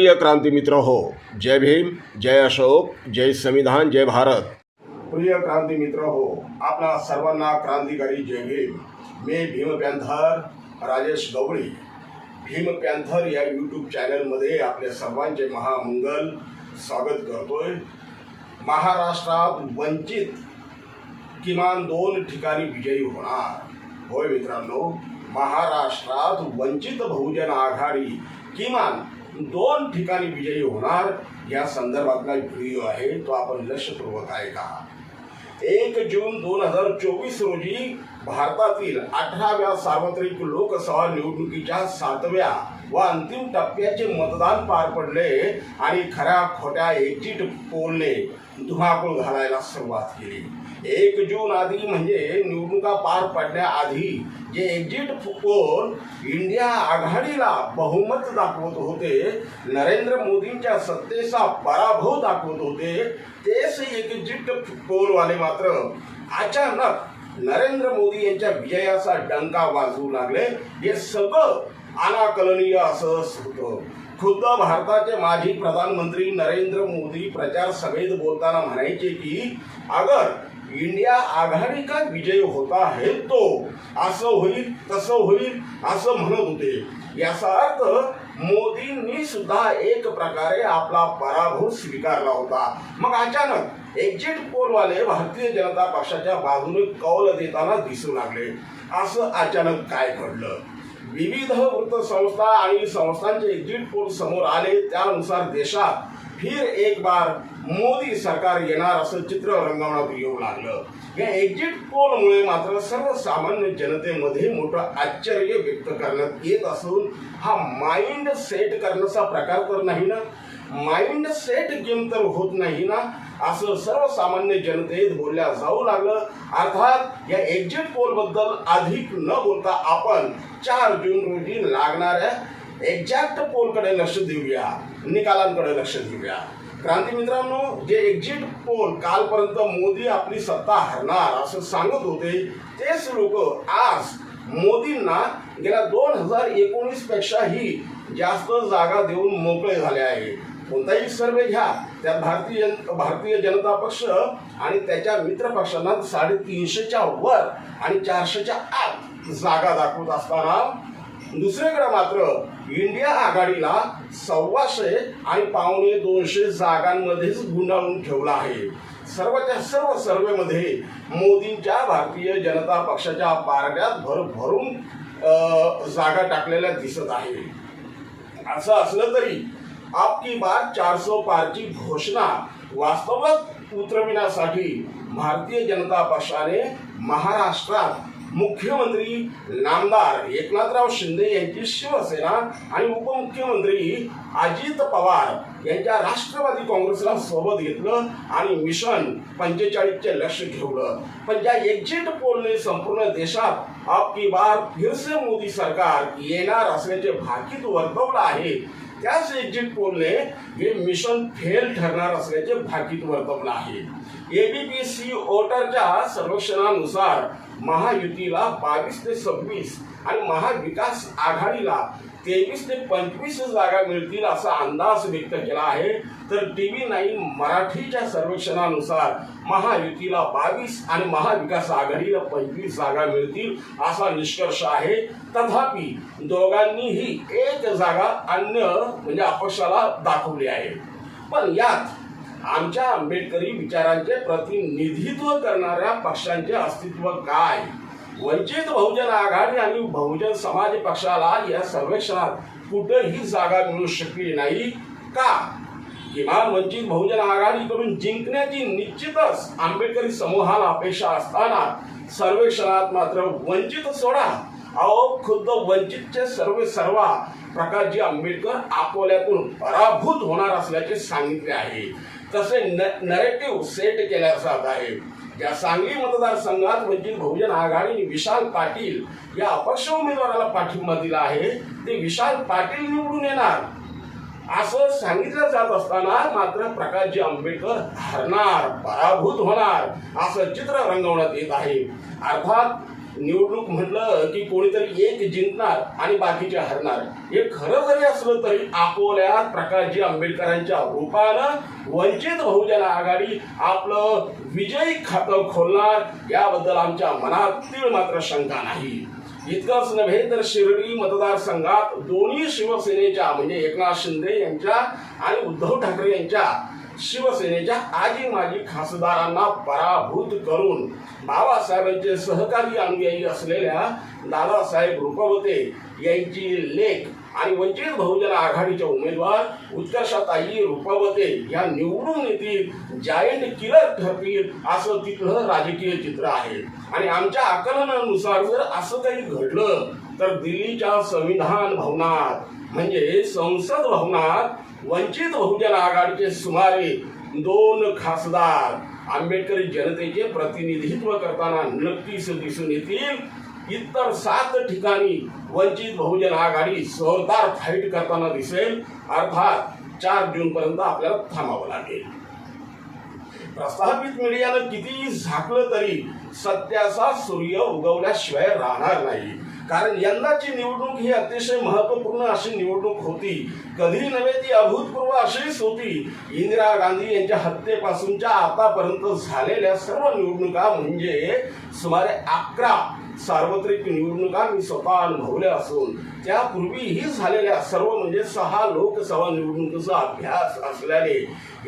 प्रिय क्रांती मित्र हो, जय भीम, जय अशोक, जय संविधान, जय भारत। प्रिय क्रांती मित्र हो आपणा सर्वांना क्रांतिकारी जय भीम। मी भीम पॅन्थर राजेश गवळी। भीम पॅन्थर या यूट्यूब चॅनलमध्ये आपल्या सर्वांचे महामंगल स्वागत करतोय। महाराष्ट्रात वंचित किमान दोन ठिकाणी विजयी होणार। होय मित्रांनो, महाराष्ट्रात वंचित बहुजन आघाडी किमान दोन ठिकाणी विजयी होणार. या संदर्भातला व्हिडिओ आहे तो आपण लक्षपूर्वक ऐका. एक जून दोन हजार चोवीस रोजी भारतातील अठराव्या सार्वत्रिक लोकसभा निवडणुकीच्या सातव्या व अंतिम टप्प्याचे मतदान पार पडले आणि खऱ्या खोट्या एक्झिट पोलने धुमाकूळ घालायला सुरुवात केली. एक जून आधी म्हणजे निवडणुका पार पडण्याआधी जे एक्झिट पोल इंडिया आघाडीला बहुमत दाखवत होते नरेंद्र मोदींच्या सत्तेचा पराभव दाखवत होते तेच एक्झिट पोलवाले मात्र अचानक नरेंद्र मोदी यांच्या विजयाचा डंका वाजवू लागले. हे सगळं अनाकलनीय असं होतं. खुद्द भारताचे माजी प्रधानमंत्री नरेंद्र मोदी प्रचार सभेत बोलताना म्हणायचे की अगर इंडिया आघाडी का विजय होता है तो? असं होईल तसं होईल असं म्हणत होते. याचा अर्थ मोदींनी सुद्धा एक प्रकारे आपला पराभव स्वीकारला होता. मग अचानक एक्झिट पोलवाले भारतीय जनता पक्षाच्या बाजूने कौल देताना दिसू लागले. असं अचानक काय घडलं? विविध वृत्तसंस्था आणि संस्थांचे एक्झिट पोल समोर आले. त्यानुसार देशात फिर एक बार मोदी सरकार येणार असं चित्र रंगवण्यात येऊ लागलं. या एक्झिट पोलमुळे मात्र सर्वसामान्य जनतेमध्ये मोठं आश्चर्य व्यक्त करण्यात येत असून हा माइंड सेट करण्याचा प्रकार तर नाही ना? माइंड सेट गेम तर होत नाही ना? असं सर्वसामान्य जनतेत बोलल्या जाऊ लागलं. अर्थात या एक्झिट पोलबद्दल अधिक न बोलता आपण चार जून रोजी लागणाऱ्या एक्झॅक्ट पोलकडे लक्ष देऊया. निकालांकडे लक्ष देऊया. क्रांती मित्रांनो जे एक्झिट पोल कालपर्यंत मोदी आपली सत्ता हरणार असं सांगत होते तेच लोक आज मोदींना गेल्या दोन हजार एकोणीस पेक्षाही जास्त जागा देऊन मोकळे झाले आहे. कोणताही सर्वे घ्या. त्यात भारतीय भारतीय जनता पक्ष आणि त्याच्या मित्र पक्षांना साडेतीनशेच्या वर आणि चारशेच्या आत जागा दाखवत असताना दुसरीकडे मात्र इंडिया आघाडीला सव्वाशे आणि पावणे दोनशे जागांमध्येच गुंडाळून ठेवला आहे. सर्वच्या सर्व सर्वेमध्ये मोदींच्या भारतीय जनता पक्षाच्या पारड्यात भर भरून जागा टाकलेल्या दिसत आहे. असं असलं तरी आपकी बार चारसो पारची घोषणा वास्तवात उतरविण्यासाठी भारतीय जनता पक्षाने महाराष्ट्रात मुख्यमंत्री नामदार एकनाथराव शिंदे यांची शिवसेना आणि उपमुख्यमंत्री अजित पवार यांच्या राष्ट्रवादी काँग्रेसला सोबत घेतलं आणि मिशन पंचेचाळीसचे लक्ष ठेवलं. पण ज्या एक्झिट पोलने संपूर्ण देशात आपकी बार फिरसे मोदी सरकार येणार असल्याचे भाकीत वर्तवलं आहे त्याच एक्झिट पोलने हे मिशन फेल ठरणार असल्याचे भाकीत वर्तवलं आहे. एबीपीसी ओटरच्या सर्वेक्षणानुसार महायुतीला बावीस ते सव्वीस आणि महाविकास आघाडीला तेवीस ते पंचवीस जागा मिळतील असा अंदाज व्यक्त केला आहे. तर टी व्ही नाईन मराठीच्या सर्वेक्षणानुसार महायुतीला बावीस आणि महाविकास आघाडीला पंचवीस जागा मिळतील असा निष्कर्ष आहे. तथापि दोघांनीही एक जागा अन्य म्हणजे अपक्षाला दाखवली आहे. पण यात आमच्या आंबेडकरी विचारांचे प्रतिनिधित्व करणाऱ्या पक्षांचे अस्तित्व काय? वंचित बहुजन आघाडी आणि बहुजन समाज पक्षाला या सर्वेक्षणात कुठेही जागा मिळू शकली नाही. का? किमान वंचित बहुजन आघाडीकडून जिंकण्याची निश्चितच आंबेडकरी समूहाला अपेक्षा असताना सर्वेक्षणात मात्र वंचित सोडा. अहो खुद्द वंचितचे सर्व सर्वा प्रकाशजी आंबेडकर अकोल्यातून पराभूत होणार असल्याचे सांगितले आहे. तसे न नरेटिव्ह सेट केल्या जात आहे. या सांगली मतदारसंघात वंचित बहुजन आघाडीने विशाल पाटील या अपक्ष उमेदवाराला पाठिंबा दिला आहे. ते विशाल पाटील निवडून येणार. असं सांगितलं जात असताना मात्र प्रकाशजी आंबेडकर हरणार पराभूत होणार असं चित्र रंगवण्यात येत आहे. अर्थात निवडणूक म्हटलं की कोणीतरी एक जिंकणार आणि बाकीचे हरणार. हे खरं जरी असलं तरी अकोल्यात प्रकाशजी आंबेडकरांच्या रूपानं वंचित बहुजन आघाडी आपलं विजयी खातं खोलणार याबद्दल आमच्या मनात तीळ मात्र शंका नाही. इतकंच नव्हे तर शिर्डी मतदारसंघात दोन्ही शिवसेनेच्या म्हणजे एकनाथ शिंदे यांच्या आणि उद्धव ठाकरे यांच्या शिवसेनेच्या आजी माजी खासदारांना पराभूत करून बाबासाहेबांचे सहकारी अनुयायी असलेल्या दादासाहेब रुपवते यांची लेख आणि वंचित बहुजन आघाडीच्या उमेदवार उत्कर्षाताई रूपावते या निवडून येतील जायंट किलर ठरतील असं तिथलं राजकीय चित्र आहे. आणि आमच्या आकलनानुसार जर असं काही घडलं तर दिल्लीच्या संविधान भवनात म्हणजे संसद भवनात वंचित बहुजन आघाडीचे सुमारे दोन खासदार आंबेडकरी जनतेचे प्रतिनिधित्व करताना नक्कीच दिसून येतील. इतर सात ठिकाणी वंचित बहुजन आघाडी जोरदार फाईट करताना दिसेल. अर्थात चार जून पर्यंत आपल्याला थांबावं लागेल. प्रस्थापित मीडियानं कितीही झाकलं तरी सत्याचा सूर्य उगवल्याशिवाय राहणार नाही. कारण यंदाची निवडणूक ही अतिशय महत्त्वपूर्ण अशी निवडणूक होती. कधी नव्हे ती अभूतपूर्व अशीच होती. इंदिरा गांधी यांच्या हत्येपासूनच्या आतापर्यंत झालेल्या सर्व निवडणुका म्हणजे सुमारे अकरा सार्वत्रिक निवडणुका मी स्वतः अनुभवल्या असून त्यापूर्वीही झालेल्या सर्व म्हणजे सहा लोकसभा निवडणुकीचा अभ्यास असल्याने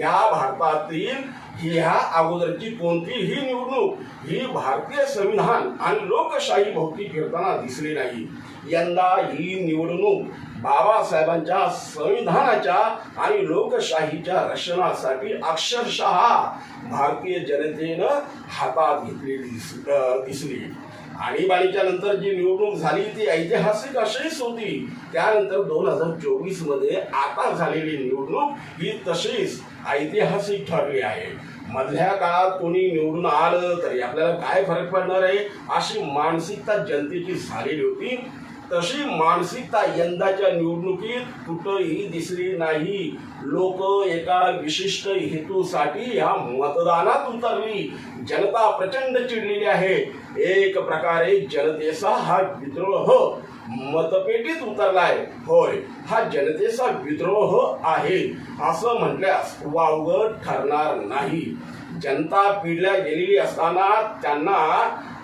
या भारतातील ह्या अगोदरची कोणतीही निवडणूक ही भारतीय संविधान आणि लोकशाही भोवती फिरताना दिसली नाही. यंदा ही निवडणूक बाबासाहेबांच्या संविधानाच्या आणि लोकशाहीच्या रक्षणासाठी अक्षरशः भारतीय जनतेनं हातात घेतलेली दिस- दिसली. आणीबाणीच्या नंतर जी निवडणूक झाली ती ऐतिहासिक अशीच होती. त्यानंतर दोन हजार चोवीसमध्ये आता झालेली निवडणूक ही तशीच ऐतिहासिक ठरली आहे. मधल्या काळात कोणी निवडून आलं तरी आपल्याला काय फरक पडणार आहे? अशी मानसिकता जनतेची झालेली होती. तशी मानसिकता यंदाच्या निवडणुकीत कुठंही दिसली नाही. लोक एका विशिष्ट हेतूसाठी ह्या मतदानात उतरली. जनता प्रचंड चिडलेली आहे. एक प्रकारे जनतेचा हा विद्रोह मतपेटीत उतरलाय. होय हा जनतेचा विद्रोह आहे. असं म्हटल्यास वावगं ठरणार नाही. जनता पिढल्या गेलेली असताना त्यांना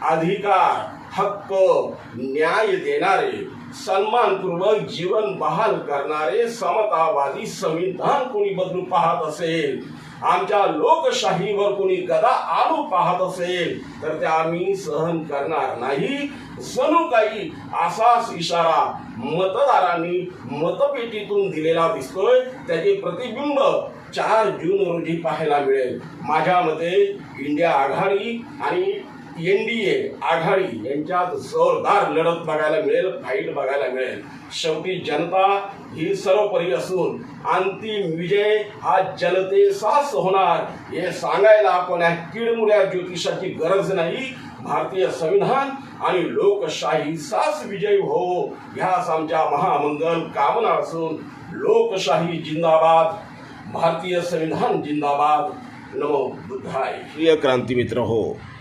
अधिकार हक्क न्याय देणारे सन्मानपूर्वक जीवन बहाल करणारे समतावादी संविधान कोणी बदलू पाहत असेल? आमच्या लोकशाहीवर कोणी गदा आलो पाहत असेल? तर ते आम्ही सहन करणार नाही. जणू काही असाच इशारा मतदारांनी मतपेटीतून दिलेला दिसतोय. त्याचे प्रतिबिंब चार जून रोजी पाहायला मिळेल. माझ्या मते इंडिया आघाडी आणि एन डी ए आघाडी यांच्यात जोरदार लढत बघायला मिळेल फाईट बघायला मिळेल. शेवटी जनता ही सर्वपरी असून अंतिम विजय हा जनतेचाच होणार हे सांगायला कोण्या किडमुड्या ज्योतिषाची गरज नाही. भारतीय संविधान आणि लोकशाहीचाच विजय हो ह्याच आमच्या महामंगल कामना असून लोकशाही जिंदाबाद भारतीय संविधान जिंदाबाद. नमो बुद्धाय. प्रिय क्रांतिमित्र हो